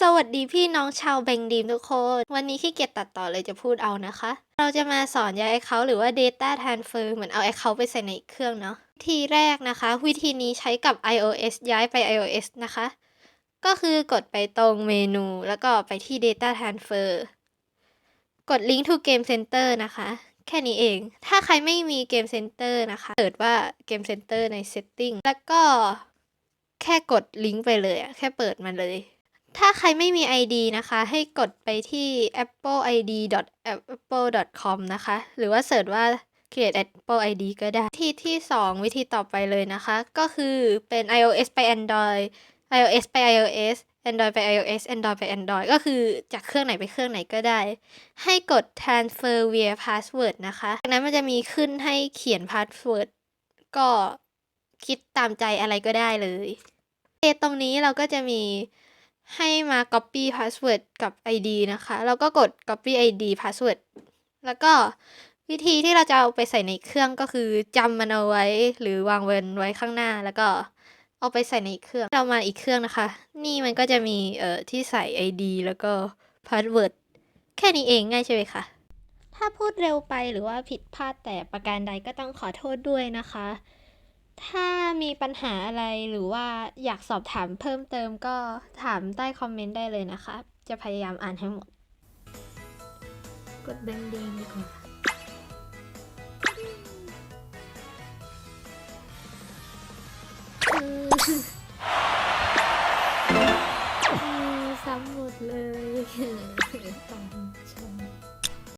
สวัสดีพี่น้องชาวเบงดีมทุกคน วันนี้ขี้เกียจตัดต่อเลยจะพูดเอานะคะ เราจะมาสอนย้าย account หรือว่า data transfer เหมือนเอา account ไปใส่ในเครื่องเนาะทีแรกนะคะ วิธีนี้ใช้กับ iOS ย้ายไป iOS นะคะ ก็คือกดไปตรงเมนูแล้วก็ไปที่ data transfer กด link to game center นะคะ แค่นี้เอง ถ้าใครไม่มี game center นะคะเปิดว่า game center ใน setting แล้วก็แค่กดลิงก์ไปเลยอะแค่เปิดมันเลย ถ้าใครไม่มี ID นะคะ ให้กดไปที่ appleid.apple.com นะคะ หรือว่าเสิร์ชว่า create apple id ก็ได้ ที่ที่ 2 วิธีต่อไปเลยนะคะ ก็คือเป็น iOS ไป Android iOS ไป iOS Android ไป iOS Android ไป Android ก็คือจากเครื่องไหนไปเครื่องไหนก็ได้ ให้กด transfer via password นะคะ จากนั้นมันจะมีขึ้นให้เขียน password ก็คิดตามใจอะไรก็ได้เลยเตรงนี้เราก็จะมี ให้มา copy password กับ ID นะคะ แล้วก็กด copy ID password แล้วก็วิธีที่เราจะเอาไปใส่ในเครื่องก็คือจำมันเอาไว้หรือวางเวนไว้ข้างหน้าแล้วก็เอาไปใส่ในอีกเครื่องเรามาอีกเครื่องนะคะ นี่มันก็จะมีเอ่อที่ใส่ ID แล้วก็ password แค่นี้เองง่ายใช่ไหมคะ ถ้าพูดเร็วไปหรือว่าผิดพลาดแต่ประการใดก็ต้องขอโทษด้วยนะคะ ถ้ามีปัญหาอะไรหรือว่าอยากสอบถามเพิ่มเติมก็ถามใต้คอมเมนต์ได้เลยนะคะ จะพยายามอ่านให้หมด กดแบงแดงดีกว่าซ้ำหมดเลยต้อง